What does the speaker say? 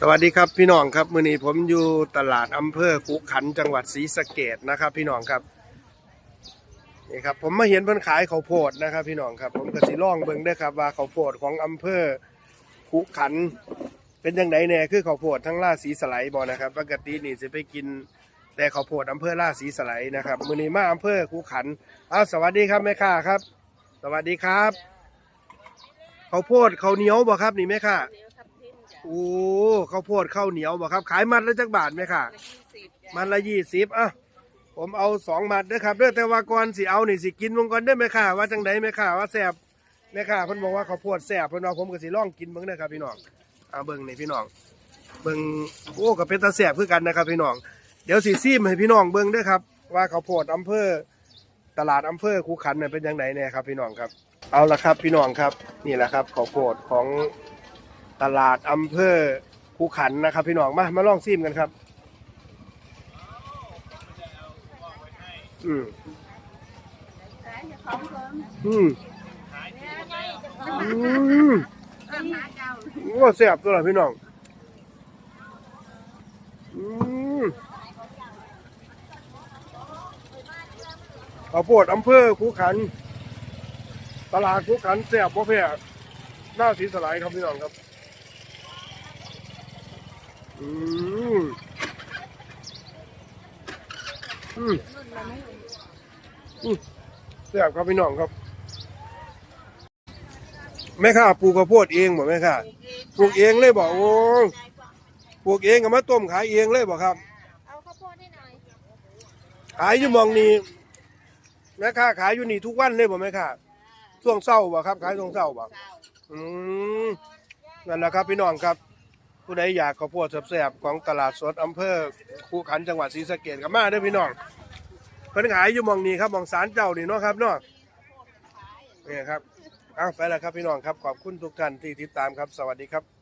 สวัสดีครับพี่น้องครับมื้อนี้ผมอยู่ตลาดอำเภอขุขันจังหวัดศรีสะเกดนะครับ พี่น้องครับนี่ครับผมมาเห็นเพิ่นขายข้าวโพดนะครับ พี่น้องครับ ผมก็สิล่องเบิ่งเด้ครับว่าข้าวโพดของอำเภอขุขัน เป็นจังไดแน่คือข้าวโพดทั้งราศีสไลด์บ่นะครับปกตินี่สิไปกินแต่ข้าวโพดอำเภอราศีสไลด์นะครับมื้อนี้มาอำเภอขุขันอ้าวสวัสดีครับแม่ค้าครับ สวัสดีครับข้าวโพดข้าวเหนียวบ่ครับนี่แม่ค้า โอ้ข้าวโพดข้าวเหนียวบ่ครับ ขายมัดละจักบาทไหมค่ะละยี่สิบจ้ะมัดละยี่สิบอะผมเอาสองมัดเด้อครับเด้อแต่ว่าก่อนสิเอานี่สิกินมงก่อนเด้อแม่ค่ะ ว่าจังไดแม่ค่ะ ว่าแซ่บแม่ค่ะเพิ่นบอกว่าข้าวโพดแซ่บเพิ่นว่าผมก็สิลองกินเบิ่งเด้อครับพี่น้องเอาเบิ่งนี่พี่น้องเบิ่งโอ้ก็เป็นตาแซ่บคือกันนะครับพี่น้องเดี๋ยวสิซีมให้พี่น้องเบิ่งเด้อครับ ว่าข้าวโพดอำเภอตลาดอำเภอคูขันเนี่ยเป็นจังไดแน่ครับพี่น้องครับ เอาละครับพี่น้องครับนี่แหละครับข้าวโพดของ ตลาดอำเภอคูขันนะครับ พี่น้องมามาลองซิมกันครับ อืมขายเจ้าของเพิ่มอืมเนี่ยไงเจ้าของอืมเพิ่มหาเจ้าโอ้แซ่บตัวละพี่น้อง อืมข้าวโพดอำเภอคูขัน ตลาดคูขันแซ่บบ่แพ้หน้าสีสลายครับพี่น้องครับ อืมอืมแซ่บครับพี่น้องครับแม่ค้าปลูกข้าวโพดเองบ่แม่ค้าปลูกเองเลยบ่โอ้ปลูกเองก็มาต้มขายเองเลยบ่ครับ เอาข้าวโพดให้หน่อยขายอยู่หมองนี้แม่ค้าขายอยู่นี่ทุกวันเลยบ่แม่ค้าช่วงเช้าบ่ครับ ขายช่วงเช้าบ่เจ้าอืมนั่นแหละครับพี่น้องครับ ผู้ใดอยากข้าวโพดแซ่บๆของตลาดสดอำเภอคูขันจังหวัดศรีสะเกษกับมาเด้อพี่น้องเพิ่นขายอยู่มองนี้ครับมองสารเจ้านี่เนาะครับเนาะนี่ครับเอาไปแล้วครับพี่น้องครับขอบคุณทุกท่านที่ติดตามครับสวัสดีครับ